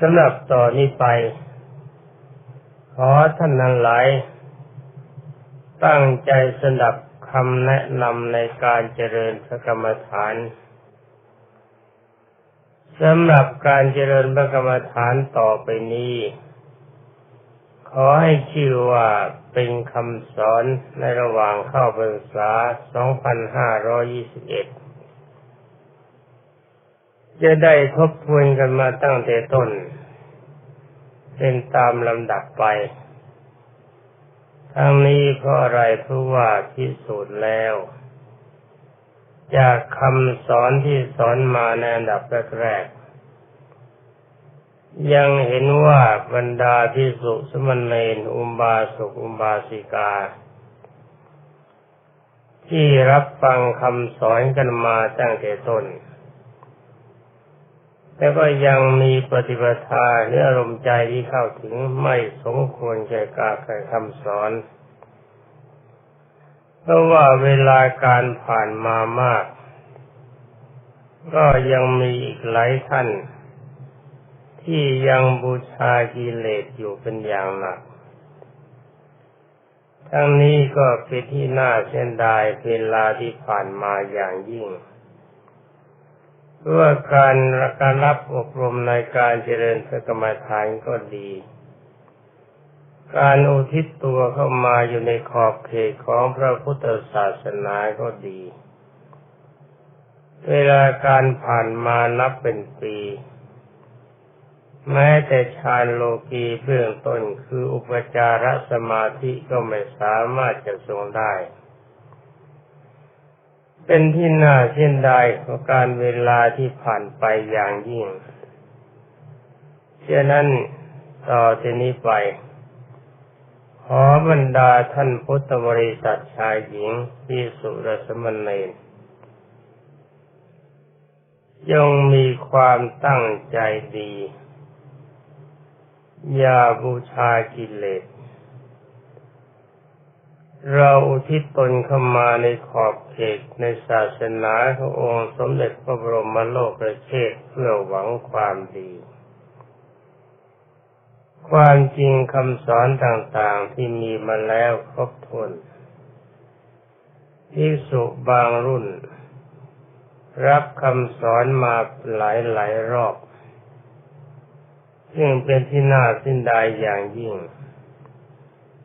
สำหรับต่อนนี้ไป ขอท่านนั้นหลาย ตั้งใจสนับคำแนะนำในการเจริญพระกรรมฐานสำหรับการเจริญพระกรรมฐานต่อไปนี้ ขอให้ชื่อว่าเป็นคำสอนในระหว่างเข้าพรรษา 2521 จะได้ทบทวนกันมาตั้งแต่ต้น เป็นตามลำดับไปทั้งนี้เพราะอะไรเพราะว่าพิสูจน์แล้ว จากคำสอนที่สอนมาในอันดับแรกๆยังเห็นว่าบรรดาพิสุสมณเณรอุบาสกอุบาสิกา ที่รับฟังคำสอนกันมาตั้งแต่ต้น แต่ก็ยังมีปฏิปทาหรืออารมณ์ใจที่เข้าถึงไม่สมควรแก่การแก่คำสอน เพราะว่าเวลาการผ่านมามาก ก็ยังมีอีกหลายท่าน ที่ยังบูชากิเลสอยู่เป็นอย่างหนัก ทั้งนี้ก็เป็นที่น่าเสียดายเวลาที่ผ่านมาอย่างยิ่ง ว่าการการรับอบรมในการเจริญพระกรรมฐานก็ดี การอุทิศตัวเข้ามาอยู่ในขอบเขตของพระพุทธศาสนาก็ดี เวลาการผ่านมานับเป็นปีแม้แต่ฌานโลกีเบื้องต้นคืออุปจารสมาธิก็ไม่สามารถจะทรงได้ เป็นที่น่าเสียดายของการเวลาที่ผ่านไปอย่างยิ่งเช่นนั้นต่อที่นี้ไป ขอบรรดาท่านพุทธบริษัทชายหญิงที่สุรสมณเณรยงมีความตั้งใจดี อย่าบูชากิเลส เราอุทิศตนเข้ามาในขอบเขตในศาสนาขององค์สมเด็จพระบรมโลกประเทศเพื่อหวังความดี ความจริงคำสอนต่างๆที่มีมาแล้วครบถ้วนที่สุบางรุ่น รับคำสอนมาหลายๆรอบ ซึ่งเป็นที่น่าสิ้นดายอย่างยิ่ง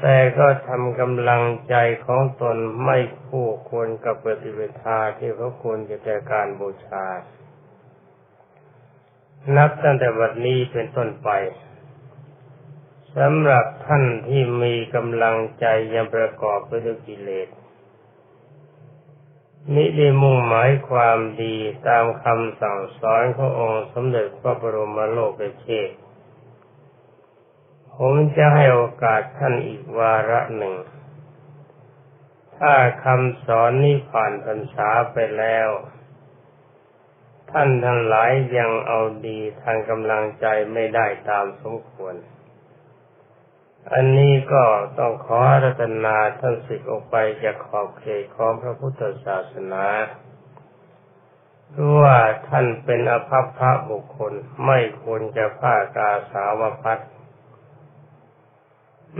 แต่ก็ทำกำลังใจของตนไม่คู่ควรกับปฏิเวทาที่เขาควรจะแต่การบูชา นับตั้งแต่วันนี้เป็นต้นไปสำหรับท่านที่มีกำลังใจยังประกอบไปด้วยกิเลสนิได้มุ่งหมายความดีตามคำสั่งสอนขององค์สมเด็จพระบรมโลกเชษ ผมจะให้โอกาสท่านอีกวาระหนึ่ง ถ้าคำสอนนี้ผ่านพรรษาไปแล้ว ท่านทั้งหลายยังเอาดีทางกำลังใจไม่ได้ตามสมควร อันนี้ก็ต้องขอรัตนาท่านสิกออกไปจากขอบเขตของพระพุทธศาสนารู้ว่าท่านเป็นอภัพพระบุคคลไม่ควรจะผ้ากาสาวพัด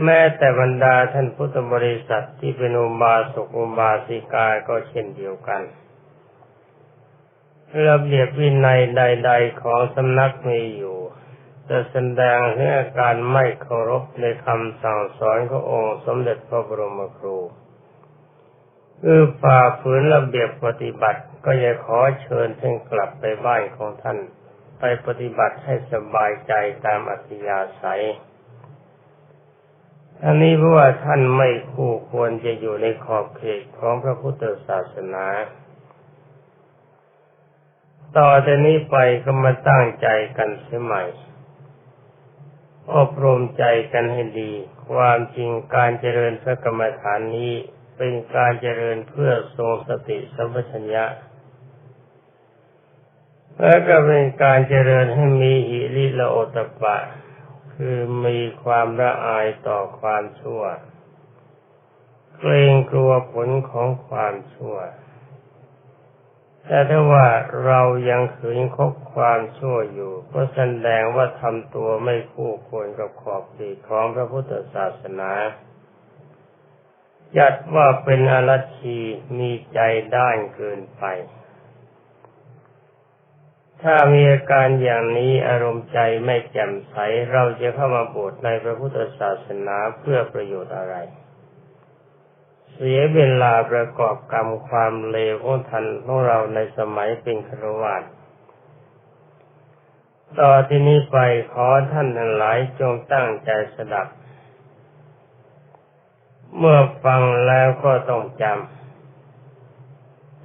แม้แต่บรรดาท่านพุทธบริษัทที่เป็นอุบาสกอุบาสิกาก็เช่นเดียวกันระเบียบวินัยใด ๆ ของสำนักมีอยู่ จะแสดงถึงอาการไม่เคารพในคำสั่งสอนขององค์สมเด็จพระบรมครูคือฝ่าฝืนระเบียบปฏิบัติก็อย่าขอเชิญท่านกลับไปบ้านของท่าน ไปปฏิบัติให้สบายใจตามอัธยาศัย อันนี้เพราะว่าท่านไม่คู่ควรจะอยู่ในขอบเขตของพระพุทธศาสนา ต่อจากนี้ไปก็มาตั้งใจกันเสียใหม่ อบรมใจกันให้ดี ความจริงการเจริญพระกรรมฐานนี้เป็นการเจริญเพื่อทรงสติสัมปชัญญะและก็เป็นการเจริญให้มีหิริละโอตปปะ คือมีความละอายต่อความชั่ว เกรงกลัวผลของความชั่ว แต่ถ้าว่าเรายังขืนคบความชั่วอยู่ ก็แสดงว่าทำตัวไม่คู่ควรกับขอบเขตของพระพุทธศาสนาจัดว่าเป็นอรชชีมีใจด้านเกินไป ถ้ามีอาการอย่างนี้อารมณ์ใจไม่แจ่มใส เราจะเข้ามาบวชในพระพุทธศาสนาเพื่อประโยชน์อะไร เสียเวลาประกอบกรรมความเลวของท่านของเราในสมัยเป็นครวาสต่อที่นี้ไปขอท่านทั้งหลายจงตั้งใจสดับ เมื่อฟังแล้วก็ต้องจำ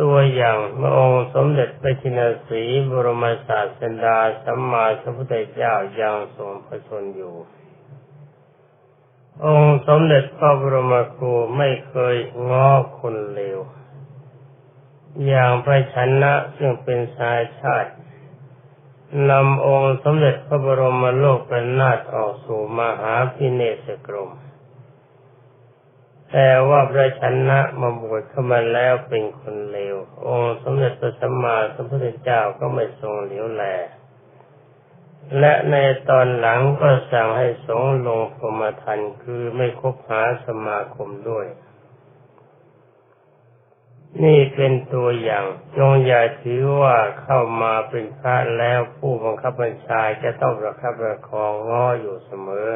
ตัวอย่างพระองค์สมเด็จพระจินสีบรมศาสดาสัมมาสัมพุทธเจ้ายังทรงพระชนอยู่ องค์สมเด็จพระบรมครูไม่เคยง้อคนเลว อย่างพระชนะซึ่งเป็นสายชาตินำองค์สมเด็จพระบรมโลกเป็นนาถออกสู่มหาพิเนศกรม แต่ว่าพระชนะมาบวชเข้ามาแล้วเป็นคนเลว องค์สมเด็จพระสัมมาสัมพุทธเจ้าก็ไม่ทรงเหลียวแล และในตอนหลังก็สั่งให้สงลงพรมทันคือไม่คบหาสมาคมด้วย นี่เป็นตัวอย่างจงอย่าถือว่าเข้ามาเป็นพระแล้วผู้บังคับบัญชาจะต้องประคับประคองง้ออยู่เสมอ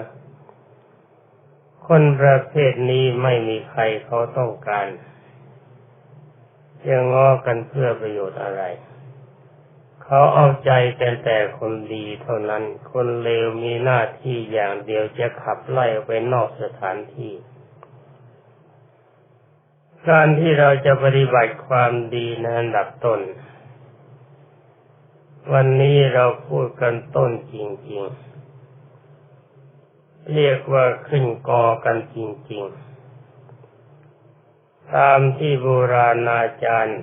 คนประเภทนี้ไม่มีใครเขาต้องการจะง้อกันเพื่อประโยชน์อะไร เขาเอาใจกันแต่คนดีเท่านั้น คนเลวมีหน้าที่อย่างเดียวจะขับไล่ไปนอกสถานที่ การที่เราจะปฏิบัติความดีในอันดับต้น วันนี้เราพูดกันต้นจริง ๆ เรียกว่าขึ้นกอกันจริงๆ ตามที่โบราณอาจารย์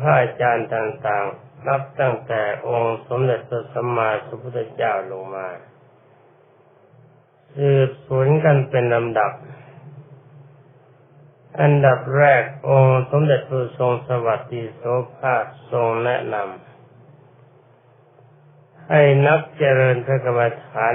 พระอาจารย์ต่างๆ นับตั้งแต่องค์สมเด็จพระสัมมาสัมพุทธเจ้าลงมา สืบสวนกันเป็นลำดับ อันดับแรกองค์สมเด็จพระทรงสวัสดิโสภาคทรงแนะนำให้นักเจริญพระกรรมฐาน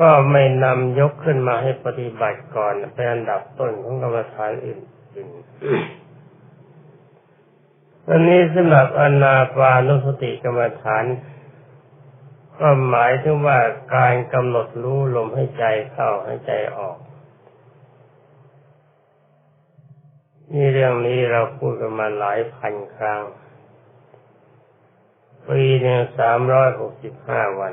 ก็ไม่นำยกขึ้นมาให้ปฏิบัติก่อนเป็นอันดับต้นของกรรมฐานอื่นๆอันนี้สำหรับอนาปานุสติกรรมฐาน ก็หมายถึงว่าการกำหนดรู้ลมให้ใจเข้าให้ใจออก นี่เรื่องนี้เราพูดกันมาหลายพันครั้ง ปีหนึ่งสามร้อยหกสิบห้าวัน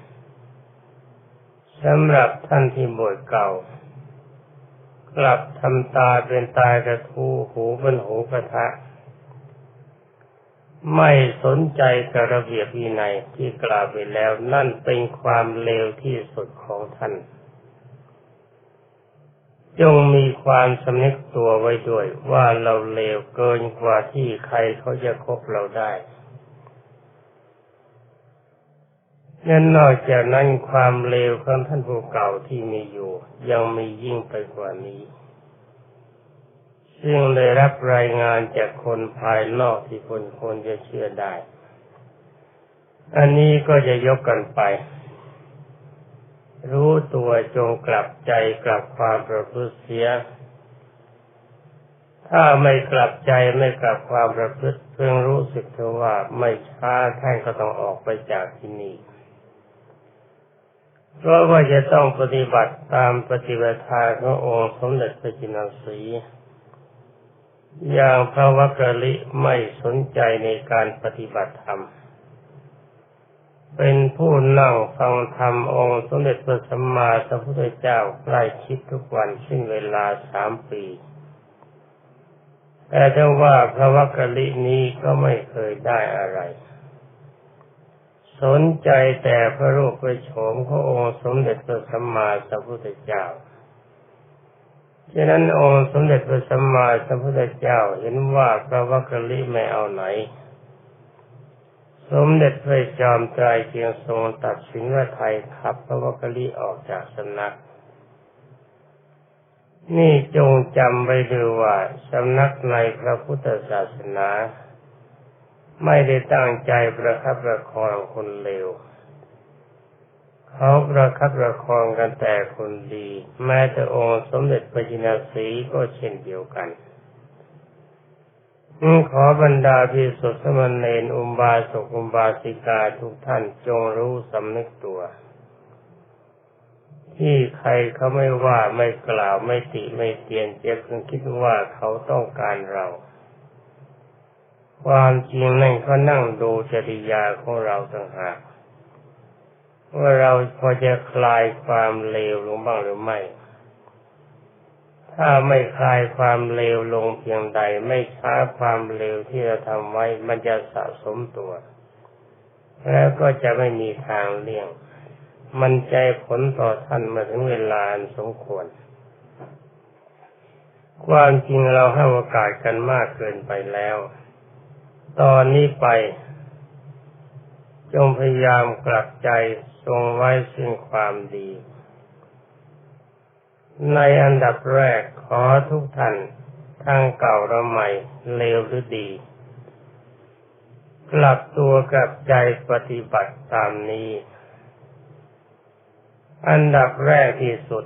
สำหรับท่านที่บวชเก่า กลับทำตาเป็นตากระทูหูเป็นหูกระทะ ไม่สนใจกับระเบียบวินัยที่กล่าวไปแล้วนั่นเป็นความเลวที่สุดของท่าน จงมีความสำนึกตัวไว้ด้วยว่าเราเลวเกินกว่าที่ใครเขาจะคบเราได้ นั่นนอกจากนั้นความเลวของท่านผู้เก่าที่มีอยู่ ยังมียิ่งไปกว่านี้ ซึ่งได้รับรายงานจากคนภายนอกที่คนคนจะเชื่อได้ อันนี้ก็จะยกกันไป รู้ตัวจงกลับใจกลับความประพฤติเสีย ถ้าไม่กลับใจไม่กลับความประพฤติเพิ่งรู้สึกเถอว่าไม่ช้าท่านก็ต้องออกไปจากที่นี่ เพราะว่าจะต้องปฏิบัติตามปฏิบัติทาขององค์สมเด็จพระจินสีอย่างพระวักกะลิไม่สนใจในการปฏิบัติธรรม เป็นผู้นั่งฟังธรรมองค์สมเด็จพระสัมมาสัมพุทธเจ้าใกล้ชิดทุกวันซึ่งเวลาสามปี แต่ถ้าว่าพระวักกะลินี้ก็ไม่เคยได้อะไร สนใจแต่พระรูปพระโฉมขององค์สมเด็จพระสัมมาสัมพุทธเจ้า ฉะนั้นองค์สมเด็จพระสัมมาสัมพุทธเจ้าเห็นว่าพระวักกะลิไม่เอาไหน สมเด็จพระจอมไตรเจียงทรงตัดสินว่าไทยขับพระวักกะลิออกจากสำนัก นี่จงจำไว้ดูว่าสำนักในพระพุทธศาสนา ไม่ได้ตั้งใจประคับประคองคนเลวเขาประคับประคองกันแต่คนดี แม้แต่องค์สมเด็จพระจินสีก็เช่นเดียวกันขอบรรดาพิสุทธิสมณเณรอุบาสกอุบาสิกาทุกท่านจงรู้สำนึกตัว ที่ใครเขาไม่ว่าไม่กล่าวไม่ติไม่เตียนเจ็บคิดคิดว่าเขาต้องการเรา ความจริงนั่นเขานั่งดูจริยาของเราต่างหากว่าเราพอจะคลายความเลวลงบ้างหรือไม่ ถ้าไม่คลายความเลวลงเพียงใด ไม่ช้าความเลวที่เราทำไว้ มันจะสะสมตัว แล้วก็จะไม่มีทางเลี่ยง มันใจผลต่อท่านมาถึงเวลาสมควร ความจริงเราให้โอกาสกันมากเกินไปแล้ว ตอนนี้ไป จงพยายามกลับใจทรงไว้ซึ่งความดี ในอันดับแรกขอทุกท่านทั้งเก่าและใหม่เลวหรือดี กลับตัวกลับใจปฏิบัติตามนี้ อันดับแรกที่สุด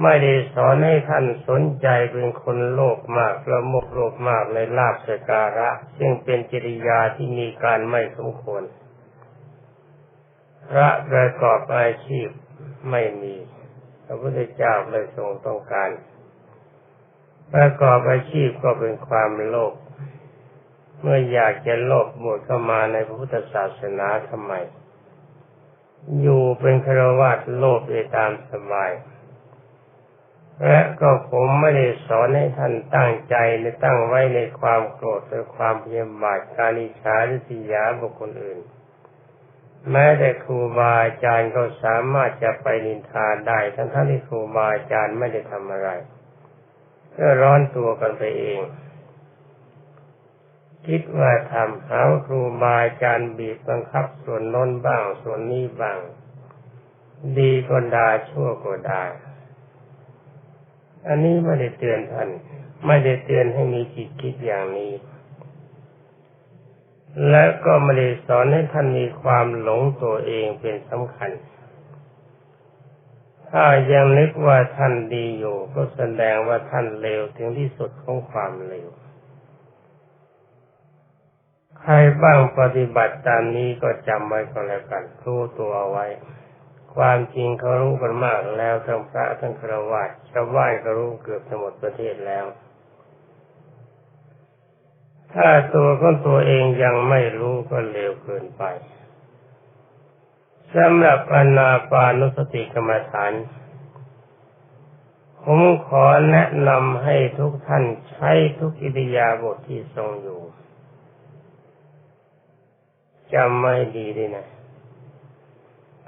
ไม่ได้สอนให้ท่านสนใจเป็นคนโลภมากละโมกโลภมากในลาภสการะ ซึ่งเป็นจริยาที่มีการไม่สมควร พระประกอบอาชีพไม่มีพระพุทธเจ้าเลยทรงต้องการ ประกอบอาชีพก็เป็นความโลภเมื่ออยากจะโลภหมดเข้ามาในพระพุทธศาสนาทำไม อยู่เป็นครวัตโลภไปตามสบาย และก็ผมไม่ได้สอนให้ท่านตั้งใจในตั้งไว้ในความโกรธหรือความเพียบาทการอิจฉาหรือสิยาบุคคลอื่น แม้แต่ครูบาอาจารย์ก็สามารถจะไปนินทาได้ ทั้งท่านที่ครูบาอาจารย์ไม่ได้ทำอะไรก็ร้อนตัวกันไปเอง คิดว่าทำหาครูบาอาจารย์บีบบังคับส่วนน้นบ้างส่วนนี้บ้าง ดีก็ได่าชั่วก็ได่า อันนี้ไม่ได้เตือนท่าน ไม่ได้เตือนให้มีจิตคิดอย่างนี้ และก็ไม่ได้สอนให้ท่านมีความหลงตัวเองเป็นสำคัญ ถ้ายังนึกว่าท่านดีอยู่ ก็แสดงว่าท่านเลวถึงที่สุดของความเลวใครบ้างปฏิบัติตามนี้ก็จำไว้ก็แล้วกันรู้ตัวไว้ ความจริงเขารู้กันมากแล้วทั้งพระทั้งครวญชาวบ้านก็รู้เกือบทั้งหมดประเทศแล้ว ถ้าตัวของตัวเองยังไม่รู้ก็เร็วเกินไปสำหรับอนาปานุสติกรรมฐานผมขอแนะนำให้ทุกท่านใช้ทุกอิริยาบถทที่ทรงอยู่จำไม่ดีดีนะ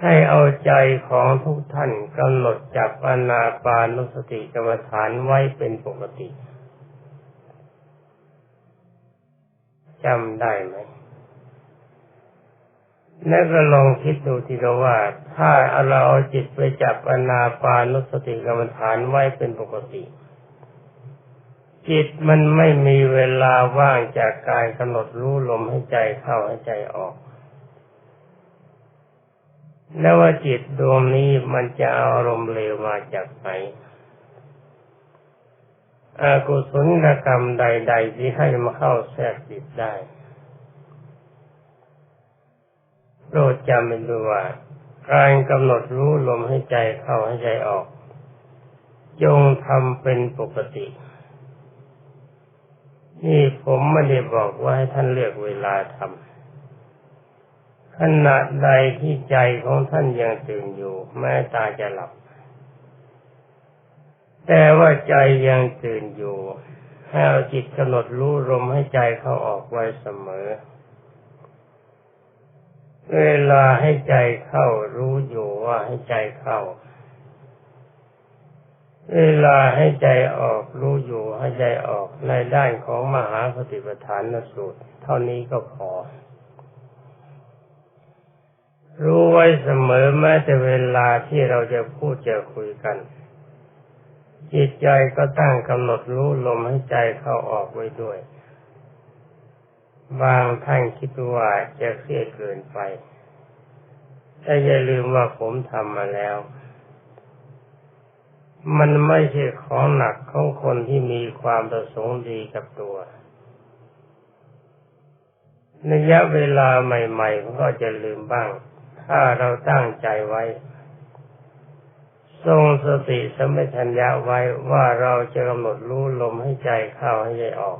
ให้เอาใจของทุกท่านกำหนดจับอนาปานุสติกรรมฐานไว้เป็นปกติจำได้ไหมแล้วก็ลองคิดดูทีละว่า ถ้าเราเอาจิตไปจับอนาปานุสติกรรมฐานไว้เป็นปกติ จิตมันไม่มีเวลาว่างจากการกำหนดรู้ลมให้ใจเข้าให้ใจออก แล้วว่าจิตดวงนี้มันจะเอาอารมณ์เลวมาจากไหนอากุศลกรรมใด ๆ ที่ให้มาเข้าแทรกจิตได้โปรดจำเป็นดูว่าการกำหนดรู้ลมให้ใจเข้าให้ใจออก จงทำเป็นปกติ นี่ผมไม่ได้บอกว่าให้ท่านเลือกเวลาทำ ขณะใดที่ใจของท่านยังตื่นอยู่ แม้ตาจะหลับ แต่ว่าใจยังตื่นอยู่ให้เอาจิตกำหนดรู้ลมให้ใจเข้าออกไว้เสมอ เวลาให้ใจเข้ารู้อยู่ว่าให้ใจเข้า เวลาให้ใจออกรู้อยู่ให้ใจออกในด้านของมหาปฏิปทานสูตร เท่านี้ก็พอ รู้ไว้เสมอแม้แต่เวลาที่เราจะพูดจะคุยกัน จิตใจก็ตั้งกำหนดรู้ลมให้ใจเข้าออกไว้ด้วย บางท่านคิดว่าจะเครียดเกินไป แต่อย่าลืมว่าผมทำมาแล้ว มันไม่ใช่ของหนักของคนที่มีความประสงค์ดีกับตัวระยะเวลาใหม่ๆก็จะลืมบ้าง ถ้าเราตั้งใจไว้ ทรงสติสมัชัญญาไว้ว่าเราจะกำหนดรู้ลมให้ใจเข้าให้ใจออก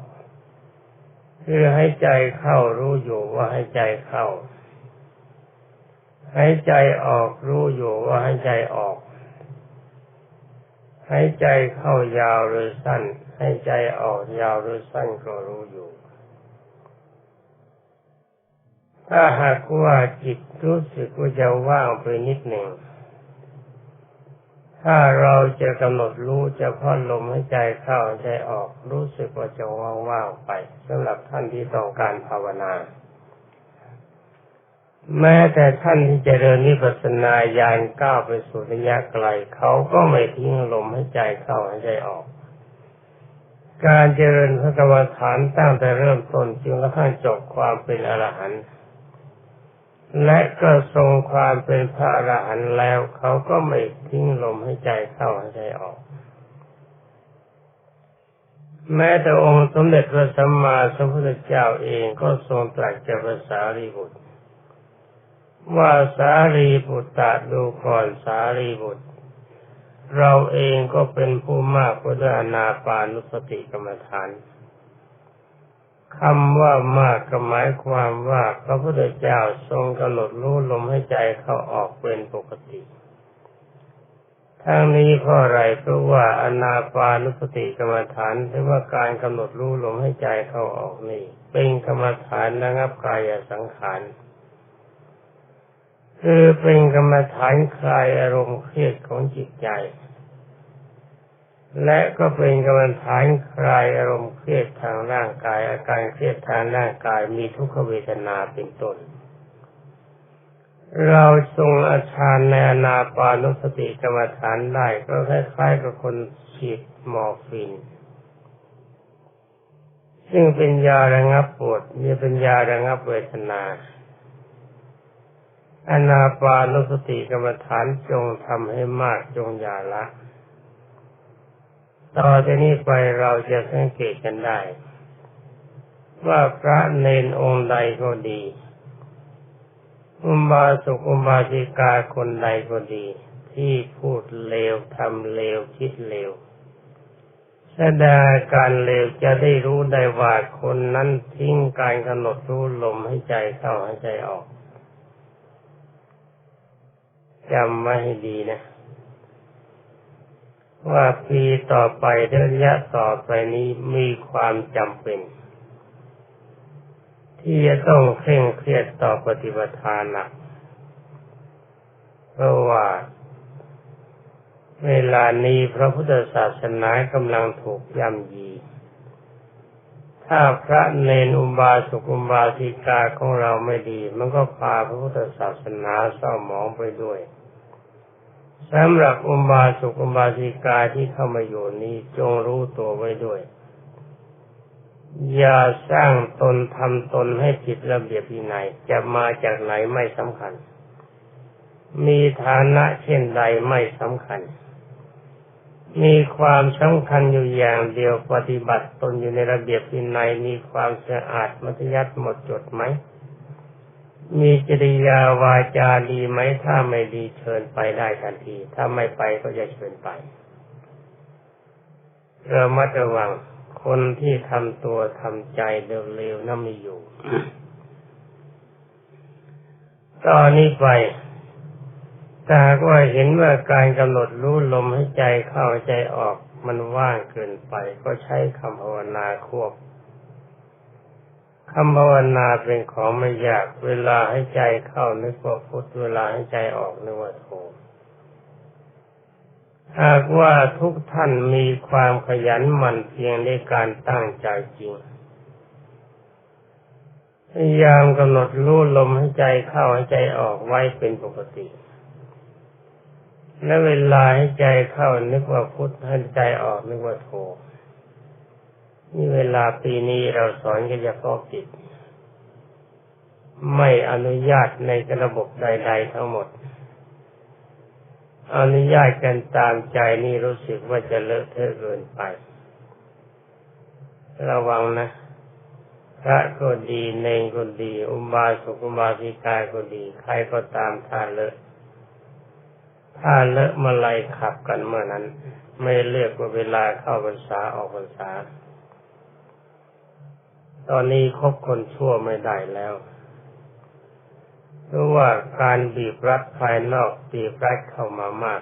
คือให้ใจเข้ารู้อยู่ว่าให้ใจเข้าให้ใจออกรู้อยู่ว่าให้ใจออกให้ใจเข้ายาวหรือสั้นให้ใจออกยาวหรือสั้นก็รู้อยู่ ถ้าหากว่าจิตรู้สึกว่าจะว่างไปนิดหนึ่ง ถ้าเราจะกำหนดรู้จะพาะลมให้ใจเข้าใจออก รู้สึกว่าจะว่างๆไปสำหรับท่านที่ต้องการภาวนา แม้แต่ท่านที่จะเดินนิพพานาญาณก้าวไปสู่ระยะไกลเขาก็ไม่ทิ้งลมให้ใจเข้าให้ใจออกการเจริญพระกรรมฐานตั้งแต่เริ่มต้นจนกระทั่งจบความเป็นอรหันต์ และก็ทรงความเป็นพระอรหันต์แล้ว เขาก็ไม่ทิ้งลมให้ใจเข้าให้ใจออก แม้แต่องค์สมเด็จพระสัมมาสัมพุทธเจ้าเองก็ทรงตรัสกับภาษารีบุตร ว่าสารีบุตรตาดูก่อนสารีบุตร เราเองก็เป็นผู้มากพุทธานาปานุสติกรรมฐาน คำว่ามากก็หมายความว่าพระพุทธเจ้าทรงกำหนดรู้ลมให้ใจเข้าออกเป็นปกติ ทั้งนี้เพราะอะไรเพราะว่าอนาปานุสติกรรมฐานหรือว่าการกำหนดรู้ลมให้ใจเข้าออกนี่ เป็นกรรมฐานระงับกายสังขารคือเป็นกรรมฐานคลายอารมณ์เครียดของจิตใจ และก็เป็นกรรมฐานคลายอารมณ์เครียดทางร่างกาย อาการเครียดทางร่างกายมีทุกขเวทนาเป็นต้น เราทรงอาชานในอนาปานุสติกรรมฐานได้ก็คล้ายๆกับคนฉีดมอร์ฟิน ซึ่งเป็นยาระงับปวดมีเป็นยาระงับเวทนาอนาปานุสติกรรมฐานจงทำให้มากจงอย่าละ ต่อจากนี้ไปเราจะสังเกตกันได้ ว่าพระเนนองค์ใดก็ดี อุบาสกอุบาสิกาคนใดก็ดี ที่พูดเลวทำเลวคิดเลวแสดงการเลวจะได้รู้ได้ว่าคนนั้นทิ้งการกำหนดรู้ลมให้ใจเข้าให้ใจออกจำไว้ให้ดีนะ ว่าปีต่อไประยะต่อไปนี้มีความจำเป็น ที่จะต้องเคร่งเครียดต่อปฏิบัติหนักเพราะว่า เวลานี้พระพุทธศาสนากำลังถูกย่ำยี ถ้าพระเนนอุบาสกอุบาสิกาของเราไม่ดี มันก็พาพระพุทธศาสนาเศร้าหมองไปด้วย สำหรับอุบาสกอุบาสิกาที่เข้ามาอยู่นี้จงรู้ตัวไว้ด้วย อย่าสร้างตนทำตนให้ผิดระเบียบวินัยจะมาจากไหนไม่สำคัญ มีฐานะเช่นใดไม่สำคัญ มีความสำคัญอยู่อย่างเดียวปฏิบัติตนอยู่ในระเบียบวินัยมีความสะอาดมัธยัติหมดจดไหม มีจริยาวาจาดีไหมถ้าไม่ดีเชิญไปได้ทันที ถ้าไม่ไปก็จะเชิญไปเรามัดระวังคนที่ทำตัวทำใจเร็วๆนั่นไม่อยู่ ตอนนี้ไปถ้าว่าเห็นว่าการกำหนดรู้ลมให้ใจเข้าใจออกมันว่างเกินไปก็ใช้คำภาวนาควบ คำภาวนาเป็นของไม่ยาก เวลาให้ใจเข้านึกว่าพุทธเวลาให้ใจออกนึกว่าโทหากว่าทุกท่านมีความขยันหมั่นเพียงในการตั้งใจจริง พยายามกำหนดรู้ลมให้ใจเข้าให้ใจออกไว้เป็นปกติ และเวลาให้ใจเข้านึกว่าพุทธให้ใจออกนึกว่าโท นี่เวลาปีนี้เราสอนกันเฉพาะกิจไม่อนุญาตในระบบใด ๆ ทั้งหมด อนุญาตกันตามใจนี่รู้สึกว่าจะเลอะเทอะเกินไป ระวังนะ พระก็ดีเนงก็ดี อุบาสกอุบาสิกาก็ดี ใครก็ตามท่าเลอะถ้าเลอะมาไล่ขับกันเมื่อนั้น ไม่เลือกว่าเวลาเข้าพรรษาออกพรรษา ตอนนี้คบคนชั่วไม่ได้แล้วเพราะว่าการบีบรัดภายนอกบีบรัดเข้ามามาก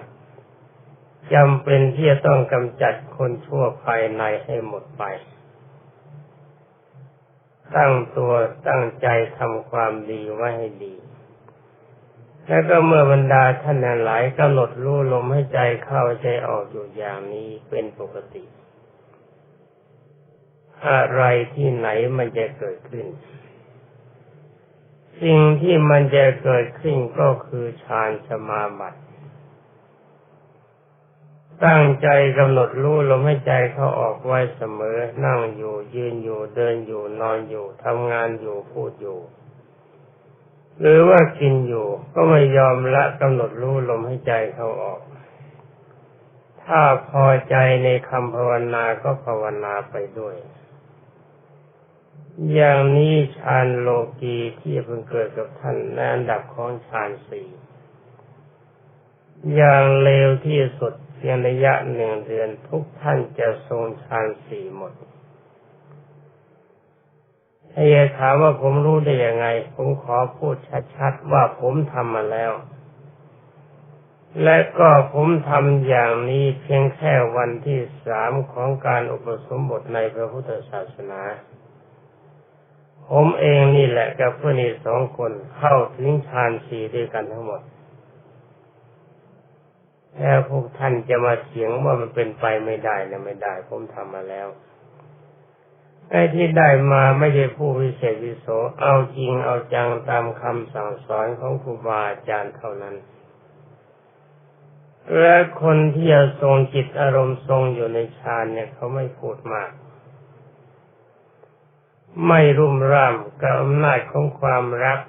จำเป็นที่จะต้องกำจัดคนชั่วภายในให้หมดไป ตั้งตัวตั้งใจทำความดีไว้ให้ดี แล้วก็เมื่อบรรดาท่านหลายกำหนดรู้ลมให้ใจเข้าใจออกอยู่อย่างนี้เป็นปกติ อะไรที่ไหนมันจะเกิดขึ้น สิ่งที่มันจะเกิดขึ้นก็คือฌานสมาบัติ ตั้งใจกำหนดรู้ลมให้ใจเขาออกไว้เสมอ นั่งอยู่ยืนอยู่เดินอยู่นอนอยู่ทำงานอยู่พูดอยู่ หรือว่ากินอยู่ ก็ไม่ยอมละกำหนดรู้ลมให้ใจเขาออกถ้าพอใจในคำภาวนาก็ภาวนาไปด้วย อย่างนี้ฌานโลกีที่เพิ่งเกิดกับท่านในอันดับของฌานสี่อย่างเร็วที่สุดเพียงระยะหนึ่งเดือนทุกท่านจะทรงฌานสี่หมดถ้าจะถามว่าผมรู้ได้ยังไง ผมขอพูดชัดๆว่าผมทำมาแล้ว และก็ผมทำอย่างนี้เพียงแค่วันที่สามของการอุปสมบทในพระพุทธศาสนา ผมเองนี่แหละกับเพื่อนอีกสองคนเข้าถึงฌานสี่ด้วยกันทั้งหมดแล้วพวกท่านจะมาเถียงว่ามันเป็นไปไม่ได้นะไม่ได้ ผมทำมาแล้วไอ้ที่ได้มาไม่ใช่ผู้วิเศษวิโสเอาจริงเอาจังตามคำสั่งสอนของครูบาอาจารย์เท่านั้น และคนที่จะทรงจิตอารมณ์ทรงอยู่ในฌานเนี่ย เขาไม่พูดมาก ไม่รุ่มร่ามกับอำนาจของความรัก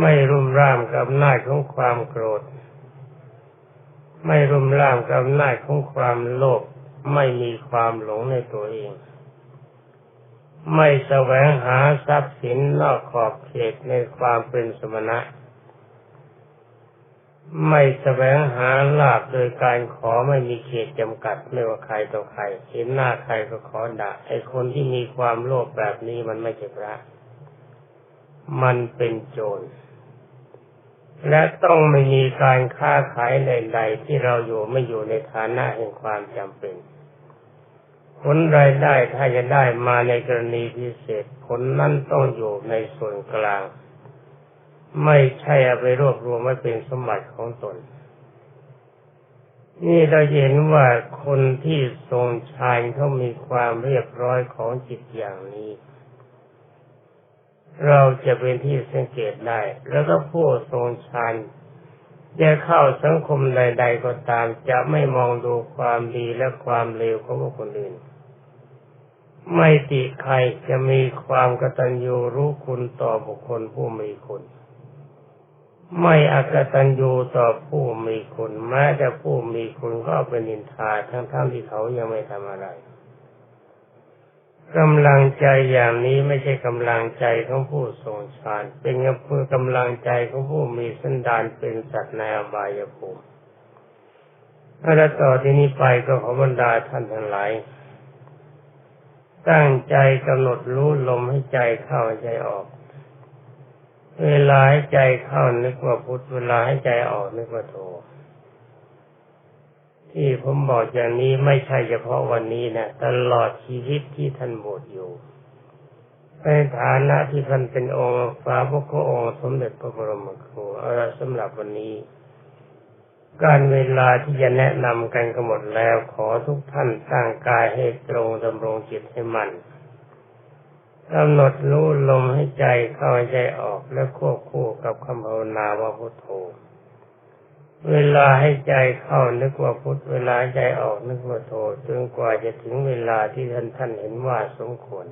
ไม่รุ่มร่ามกับอำนาจของความโกรธ ไม่รุ่มร่ามกับอำนาจของความโลภไม่มีความหลงในตัวเอง ไม่แสวงหาทรัพย์สินนอกขอบเขตในความเป็นสมณะ ไม่แสวงหาลาบโดยการขอไม่มีเขตจำกัดไม่ว่าใครต่อใคร เห็นหน้าใครก็ขอด่าไอ้คนที่มีความโลภแบบนี้มันไม่ใช่พระ มันเป็นโจร และต้องไม่มีการค้าขายใดๆที่เราอยู่ไม่อยู่ในฐานะแห่งความจำเป็น ผลรายได้ถ้าจะได้มาในกรณีพิเศษ ผลนั้นต้องอยู่ในส่วนกลาง ไม่ใช่เอาไปรวบรวมไว้เป็นสมบัติของตน นี่เราเห็นว่าคนที่ทรงฌานเขามีความเรียบร้อยของจิตอย่างนี้ เราจะเป็นที่สังเกตได้ แล้วก็ผู้ทรงฌานจะเข้าสังคมใด ๆ ก็ตาม จะไม่มองดูความดีและความเลวของบุคคลอื่น ไม่ติใครจะมีความกตัญญูรู้คุณต่อบุคคลผู้มีคุณ ไม่อกตัญญูต่อผู้มีคุณแม้แต่ผู้มีคุณก็เป็นนินทาทั้งๆทที่เขายังไม่ทำอะไรกำลังใจอย่างนี้ไม่ใช่กำลังใจของผู้ทรงฌานเป็นกำลังใจของผู้มีสันดานเป็นสัตว์ในอบายภูมิและต่อที่นี้ไปก็ขอบรรดาท่านทั้งหลายตั้งใจกำหนดรู้ลมให้ใจเข้าใจออก เวลาให้ใจเข้านึกว่าพุทธเวลาให้ใจออกนึกว่าโทที่ผมบอกอย่างนี้ไม่ใช่เฉพาะวันนี้นะตลอดชีวิตที่ท่านบวชอยู่ในฐานะที่ท่านเป็นองค์ฟ้าพระองค์สมเด็จพระบรมครูเอาละสำหรับวันนี้ การเวลาที่จะแนะนำกันก็หมดแล้ว ขอทุกท่านตั้งกายให้ตรงดำรงจิตให้มั่น กำหนดรู้ลมให้ใจเข้าใจออกและควบคู่กับคำภาวนาว่าพุทโธ เวลาให้ใจเข้านึกว่าพุทเวลาใจออกนึกว่าโธจนกว่าจะถึงเวลาที่ท่านท่านเห็นว่าสมควร